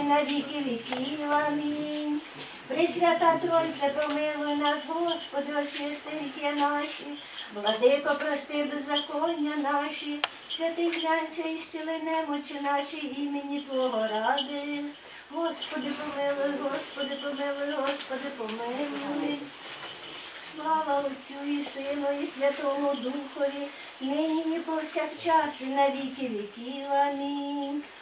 і на віки віків. Амінь. Пресвята Тройця, помилуй нас, Господи, очисти гріхи наші, владико, прости беззаконня наші, святий глянься і стіли немочі наші імені Твого ради. Господи, помилуй, Господи, помилуй, Господи, помилуй. Слава Отцю і Сину, і Святому Духові, нині і повсякчас, і на віки віків. Амінь.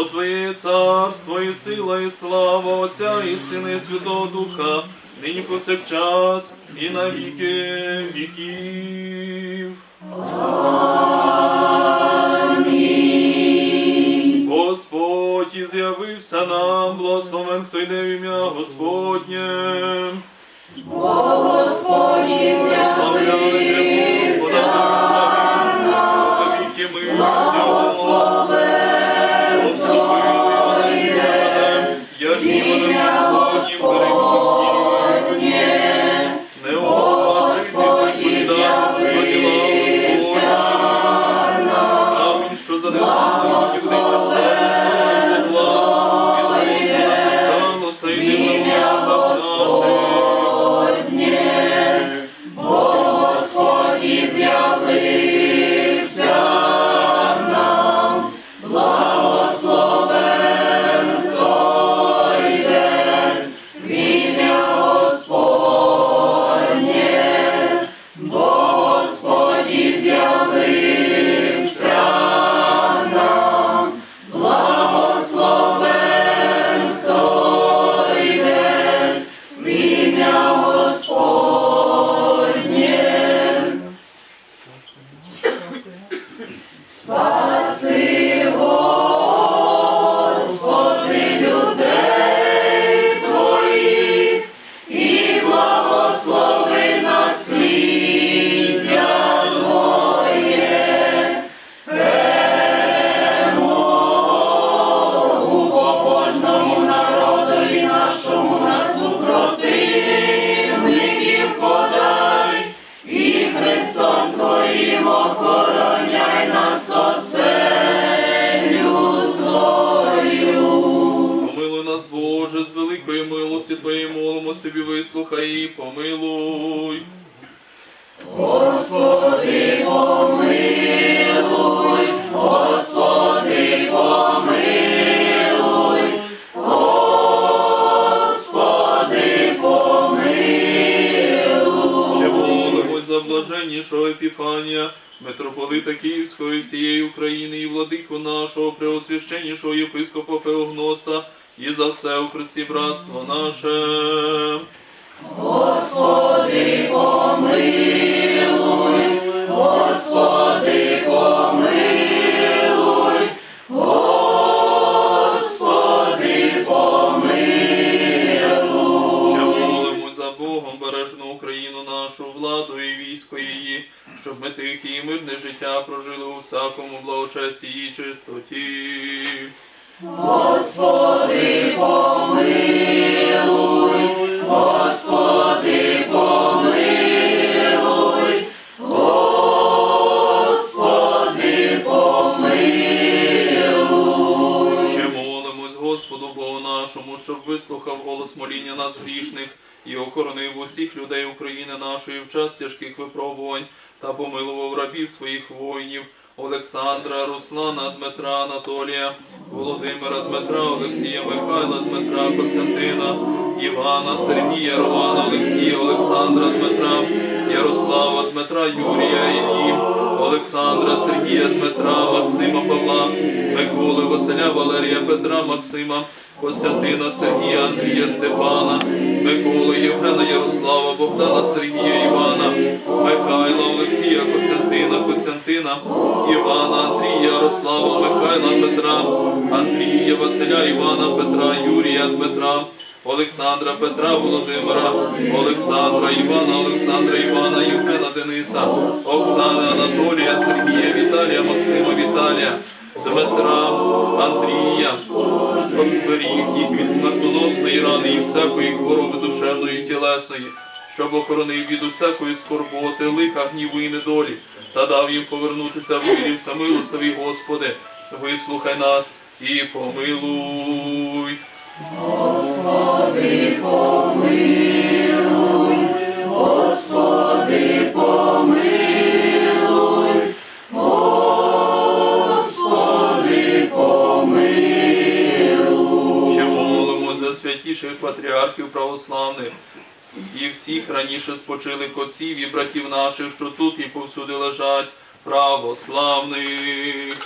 Бо Твоє царство, і сила, і слава Отця, і Сина, і Святого Духа, нині повсякчас, і на віки віків. Господь і з'явився нам, благословен, хто йде в ім'я Господнє. Нашого, преосвященнішого єпископа Феогноста, і за все у Христі братство наше. Господи молимось нашу, владу і військо її, щоб ми тихе і мирне життя прожили у всякому благочесті і чистоті. Ще щоб вислухав голос моління нас грішних і охоронив усіх людей України нашої в час тяжких випробувань та помилував рабів своїх воїнів. Олександра, Руслана, Дмитра, Анатолія, Володимира, Дмитра, Олексія, Михайла, Дмитра, Костянтина, Івана, Сергія, Романа, Олексія, Олександра, Дмитра, Ярослава, Дмитра, Юрія, Іллі, Олександра, Сергія, Дмитра, Максима, Павла, Миколи, Василя, Валерія, Петра, Максима, Костянтина, Сергія, Андрія, Степана, Миколи, Євгена, Ярослава, Богдана, Сергія, Івана, Михайла, Олексія, Костянтина, Костянтина, Івана, Андрія, Ярослава, Михайла, Петра, Андрія, Василя, Івана, Петра, Юрія, Дмитра. Олександра, Петра, Володимира, Олександра, Івана, Олександра, Івана, Євгена, Дениса, Оксани, Анатолія, Сергія, Віталія, Максима, Віталія, Дмитра, Андрія, щоб зберіг їх від смертоносної рани і всякої хвороби душевної і тілесної, щоб охоронив від усякої скорботи, лиха, гніву і недолі, та дав їм повернутися в вірі самилостові, Господи, вислухай нас і помилуй. Всіх раніше спочилих отців і братів наших, що тут і повсюди лежать. Православних.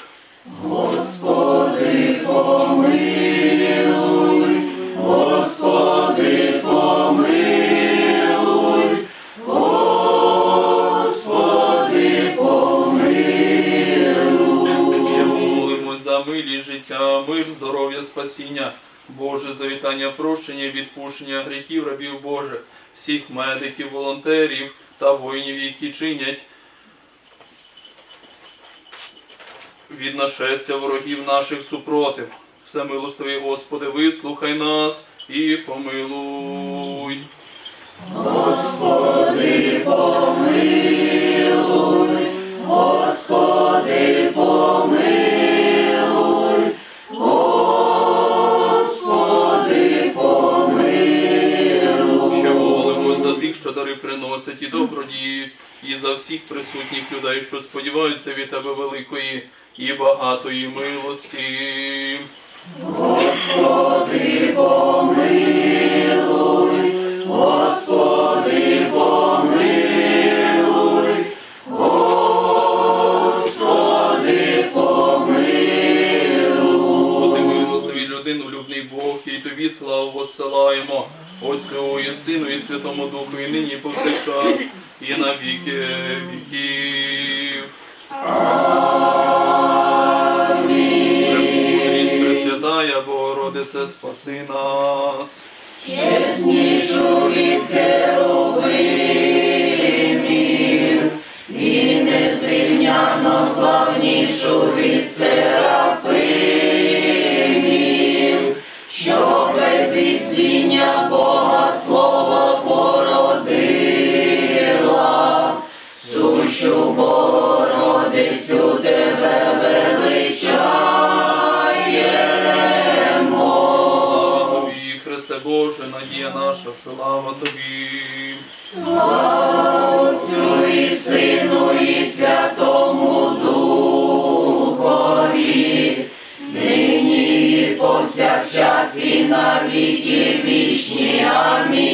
Господи помилуй, ми Ще молимось за милість життя, мир, здоров'я, спасіння, Боже, завітання, прощення, відпущення гріхів рабів Божих, всіх медиків, волонтерів та воїнів, які чинять від нашестя ворогів наших супротив. Всемилостивий Господи, вислухай нас і помилуй. Ще приносять і добродіють, і за всіх присутніх людей, що сподіваються від тебе великої і багатої милості. Бо ти милостивий людину, любний Бог, і тобі славу посилаємо, Отцю і Сину, і Святому Духу, і нині, повсякчас, і на віки віків. Премудрість Пресвятая Богородице, спаси нас. Чеснішу від херовимів, і незрівняно славнішу від серафимів, що без зісління Боже, надія наша, слава тобі. Отцю і Сину, і Святому Духові, нині і повсякчас і на віки вічні. Амінь.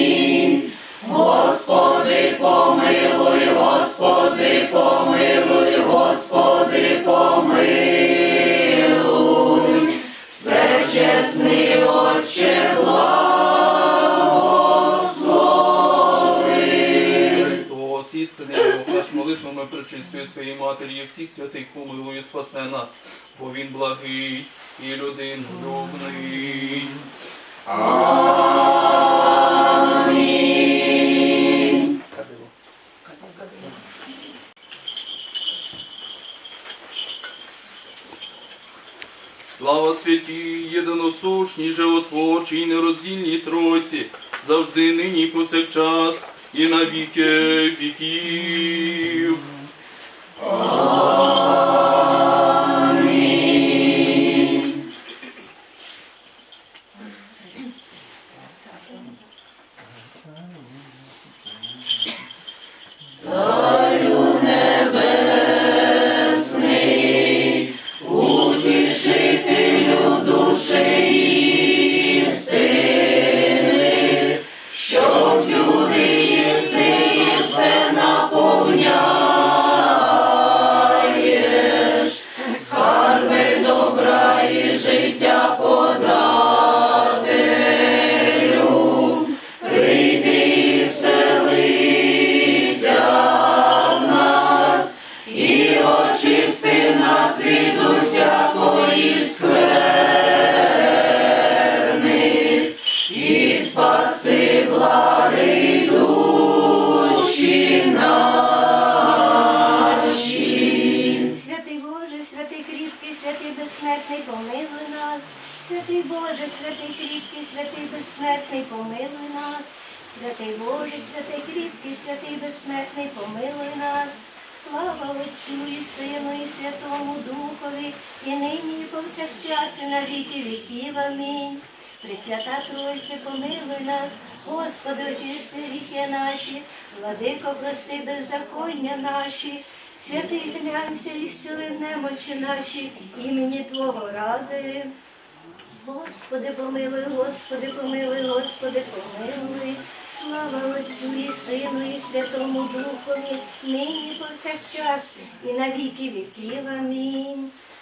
святий, помилуй, спасе нас, бо він благий і людинолюбний. Амінь. Слава святій, єдиносушній, животворчій, нероздільній тройці, завжди нині повсякчас і навіки віків. Віки віків. Амінь. Пресвята Тройце, помилуй нас, Господи, очисти гріхи наші, владико, прости беззаконня наші, святий зглянься і зціли немочі наші, імені Твого ради. Господи, помилуй, Господи, помилуй, Господи, помилуй. Слава Отцю і Сину, і Святому Духові, нині повсякчас, і на віки віків. Амінь.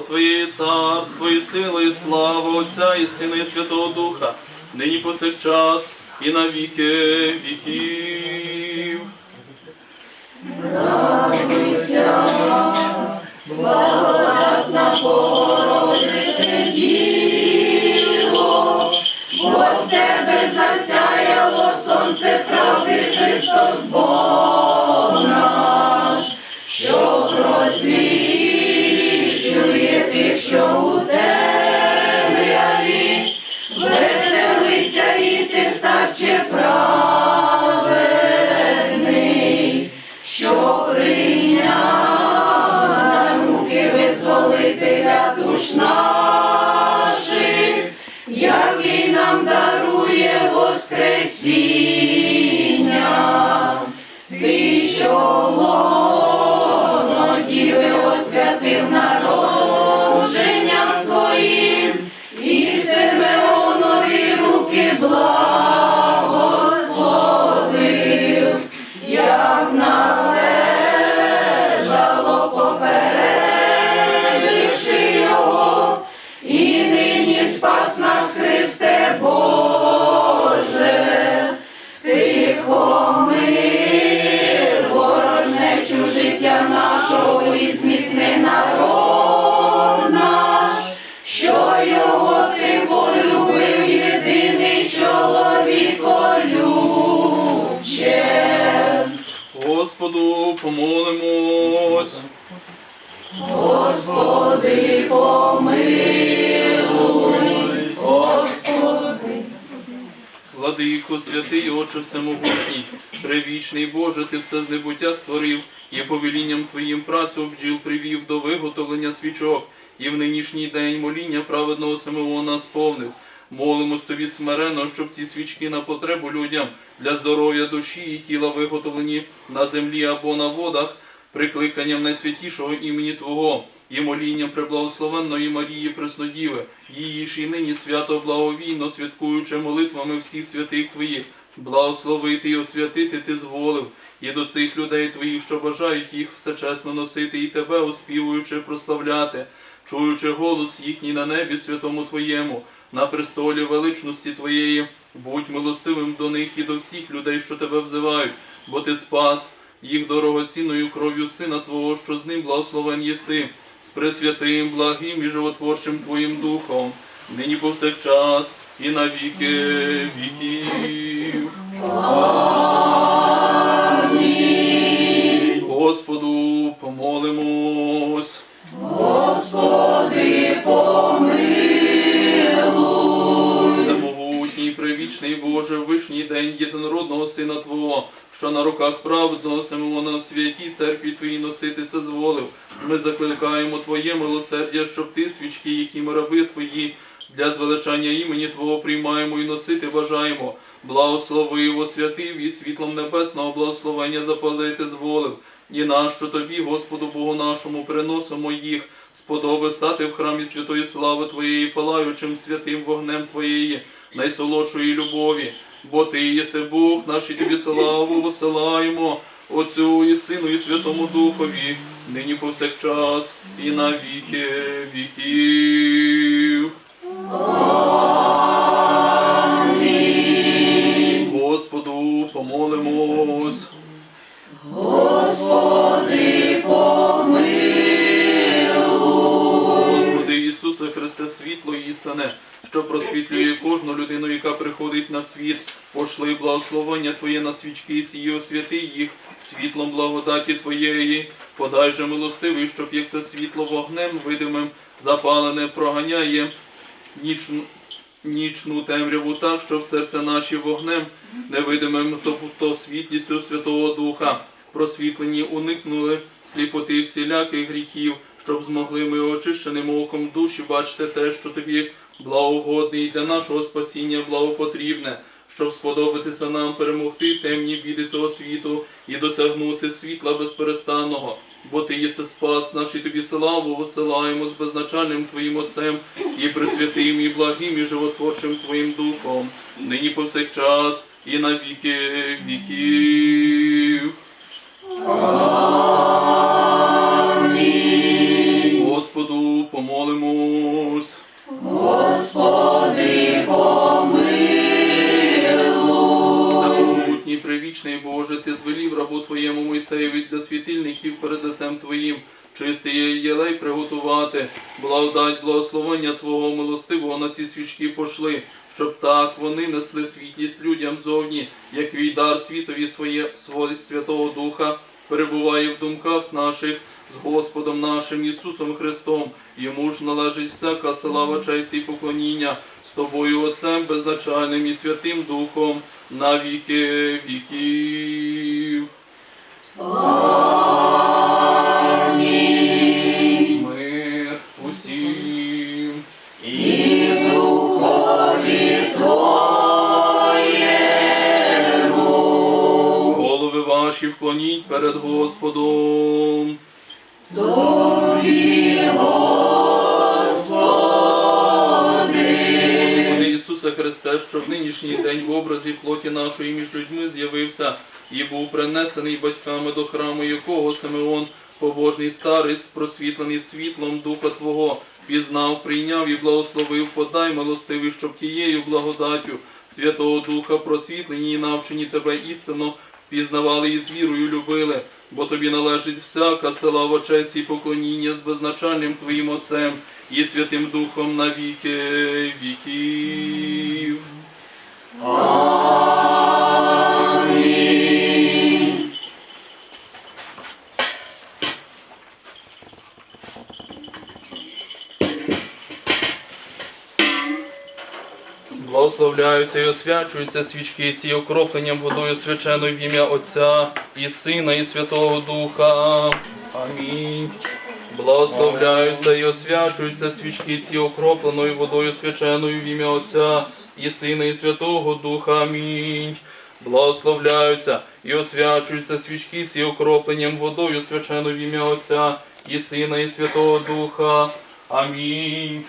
Твоє царство і сила, і слава Отця і Сина, і Святого Духа, нині повсякчас, і на віки віків. Владико, святий, Отче всемогутній, привічний Боже, ти все з небуття створив, і повелінням Твоїм працю бджіл привів до виготовлення свічок, і в нинішній день моління праведного Симеона сповнив. Молимось тобі смиренно, щоб ці свічки на потребу людям для здоров'я душі і тіла виготовлені на землі або на водах, прикликанням найсвятішого імені Твого і молінням преблагословенної Марії Преснодіви, її ж і нині свято благовійно святкуючи молитвами всіх святих Твоїх, благословити і освятити Ти зволив, і до цих людей Твоїх, що бажають їх всечесно носити, і Тебе, оспівуючи, прославляти, чуючи голос їхній на небі святому Твоєму, на престолі величності Твоєї. Будь милостивим до них і до всіх людей, що тебе взивають, бо ти спас їх дорогоцінною кров'ю Сина Твого, що з ним благословен єси, з пресвятим, благим і животворчим Твоїм Духом, нині повсякчас і на віки віків. Господу помолимось. Господи, помилуй. Привічний Боже, вишній день єдинородного Сина Твого, що на руках праведного Симеона в святій церкві Твоїй носитися зволив. Ми закликаємо Твоє милосердя, щоб Ти, свічки, які ми раби Твої, для звеличання імені Твого приймаємо і носити бажаємо. Благословив, освятив і світлом небесного благословення запалити зволив. І нащо тобі, Господу Богу нашому, приносимо їх, сподоби стати в храмі святої слави Твоєї, палаючим святим вогнем Твоєї, найсолодшої любові. Бо Ти єси Бог, наш і тобі славу посилаємо, Отцю і Сину, і Святому Духові, нині повсякчас, і на віки віків. Господу помолимось. Господи, світло істине, що просвітлює кожну людину, яка приходить на світ. Пошли благословення Твоє на свічки ці і освяти їх світлом благодаті Твоєї. Подай же милостивий, щоб як це світло вогнем видимим запалене проганяє нічну, нічну темряву так, щоб серце наші вогнем невидимим, то, то світлістю Святого Духа просвітлені уникнули сліпоти всіляких гріхів, щоб змогли ми очищеним оком душі бачити те, що тобі благогодне і для нашого спасіння благопотрібне, щоб сподобатися нам перемогти темні біди цього світу і досягнути світла безперестанного. Бо ти єси спас наш і тобі славу висилаємо з безначальним Твоїм Отцем і пресвятим, і благим, і животворчим Твоїм Духом, нині повсякчас і на віки віків. Помолимось. Господи, помилуй. Всемогутній, привічний Боже, ти звелів рабу Твоєму Мойсеєві для світильників перед лицем Твоїм, чистий єлей приготувати, благодать благословення Твого милостивого на ці свічки пошли, щоб так вони несли світлість людям зовні, як твій дар світові своє свого Святого Духа перебуває в думках наших з Господом нашим Ісусом Христом. Йому ж належить всяка слава, честь і поклоніння з тобою, Отцем безначальним і Святим Духом, на віки віків. Мир усім. І духові Твоєму. Голови ваші вклоніть перед Господом. Тобі, Господи. Господи Ісусе Христе, що в нинішній день в образі плоті нашої між людьми з'явився і був принесений батьками до храму, якого Симеон, побожний старець, просвітлений світлом Духа Твого, пізнав, прийняв і благословив, подай милостивий, щоб тією благодаттю Святого Духа просвітлені і навчені Тебе істинно пізнавали і з вірою любили, бо тобі належить всяка слава, честь і поклоніння з безначальним Твоїм Отцем і Святим Духом на віки віків. Благословляються і освячуються свічки ці окропленням водою свяченою в ім'я Отця і Сина, і Святого Духа. Амінь. Благословляються і освячуються свічки ці окропленою водою свяченою в ім'я Отця і Сина, і Святого Духа. Амінь. Благословляються і освячуються свічки ці окропленням водою свяченою в ім'я Отця і Сина, і Святого Духа. Амінь.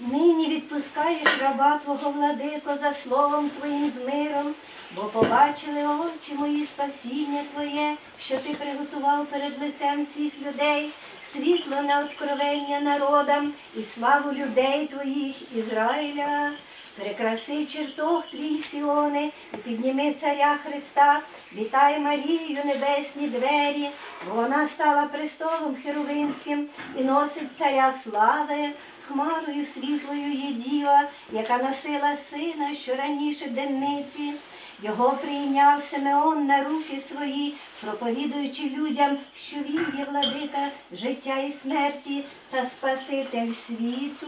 нині відпускаєш раба Твого владико за словом Твоїм з миром, бо побачили очі мої спасіння Твоє, що Ти приготував перед лицем всіх людей, світло на откровення народам і славу людей Твоїх Ізраїля. Перекраси чертог твій Сіони, і підніми царя Христа, вітай Марію, небесні двері, вона стала престолом херовинським і носить царя слави, хмарою світлою є діва, яка носила сина, що раніше денниці. Його прийняв Симеон на руки свої, проповідуючи людям, що він є владика життя і смерті та Спаситель світу.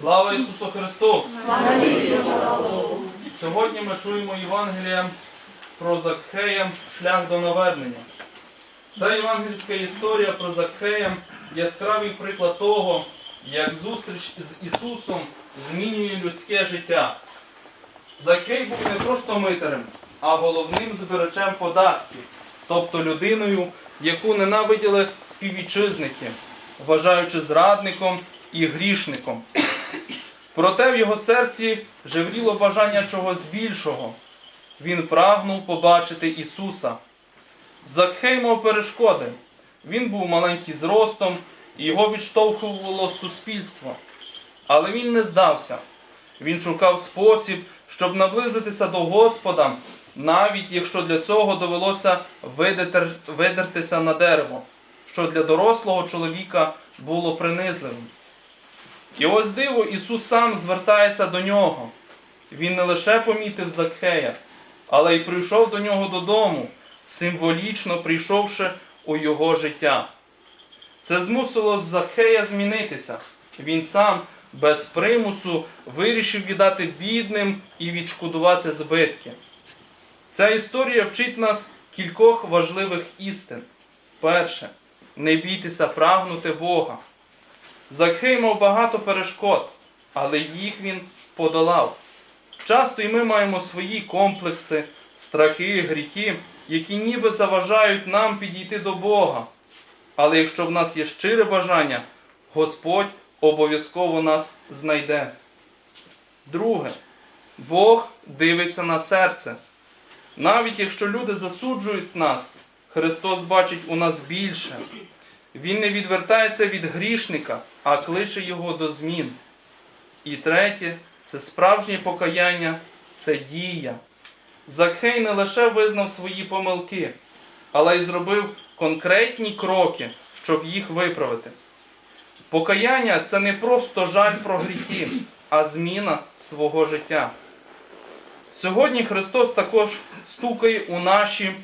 Слава Ісусу Христу! Сьогодні ми чуємо Євангелія про Закхея шлях до навернення. Ця євангельська історія про Закхея яскравий приклад того, як зустріч з Ісусом змінює людське життя. Закхей був не просто митарем, а головним збирачем податків, тобто людиною, яку ненавиділи співвітчизники, вважаючи зрадником і грішником. Проте в його серці жевріло бажання чогось більшого. Він прагнув побачити Ісуса. Закхей мав перешкоди. Він був маленький зростом, і його відштовхувало суспільство. Але він не здався. Він шукав спосіб, щоб наблизитися до Господа, навіть якщо для цього довелося видертися на дерево, що для дорослого чоловіка було принизливим. І ось диво, Ісус сам звертається до нього. Він не лише помітив Закхея, але й прийшов до нього додому, символічно прийшовши у його життя. Це змусило Закхея змінитися. Він сам без примусу вирішив віддати бідним і відшкодувати збитки. Ця історія вчить нас кількох важливих істин. Перше, не бійтеся прагнути Бога. Закхей мав багато перешкод, але їх він подолав. Часто і ми маємо свої комплекси, страхи, гріхи, які ніби заважають нам підійти до Бога. Але якщо в нас є щире бажання, Господь обов'язково нас знайде. Друге, Бог дивиться на серце. Навіть якщо люди засуджують нас, Христос бачить у нас більше. Він не відвертається від грішника, а кличе його до змін. І третє це справжнє покаяння, це дія. Закхей не лише визнав свої помилки, але й зробив конкретні кроки, щоб їх виправити. Покаяння це не просто жаль про гріхи, а зміна свого життя. Сьогодні Христос також стукає у наші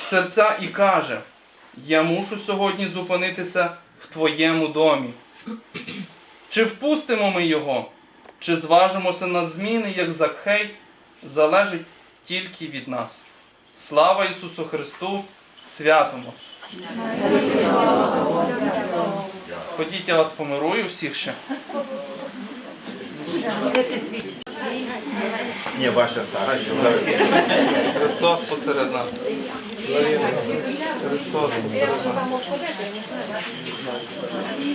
серця і каже: Я мушу сьогодні зупинитися в твоєму домі. Чи впустимо ми його, чи зважимося на зміни, як Закхей, залежить тільки від нас. Слава Ісусу Христу! Святомось! Ходіть, я вас помирую всіх ще. Ні, ваша стара. Христос посеред нас. Христос посеред нас.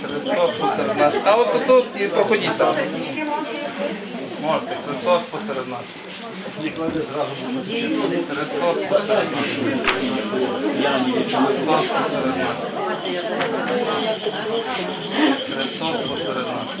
Христос посеред нас. А от тут і проходіть там. Можете. Христос посеред нас. Христос посеред нас. Христос посеред нас. Христос посеред нас.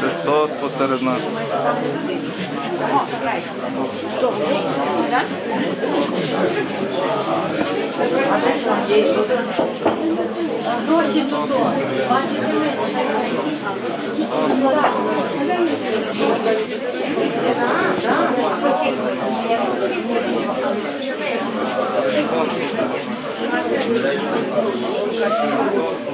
Христос посеред нас. Гроші тут. Thank you.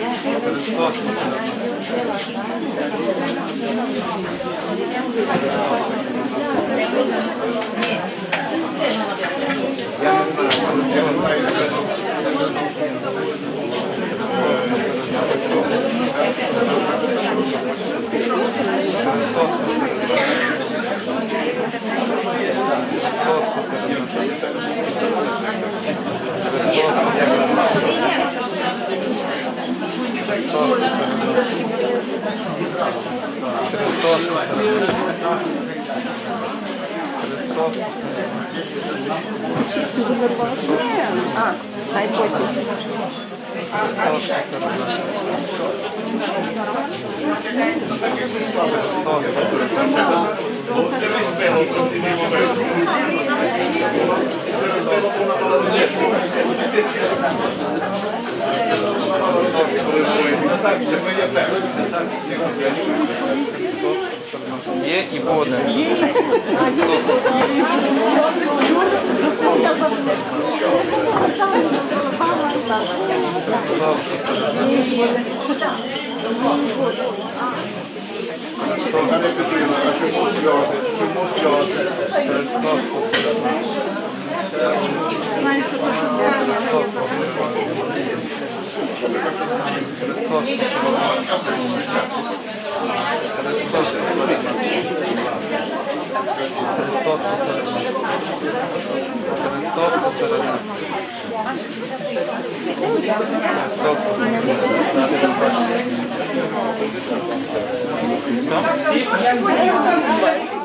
Thank you. Христос Христос А, дай потім. Христос Христос Христос Є і вода. Христос. Христос посеред нас. Христос посеред нас. Христос посеред нас. Христос посеред нас.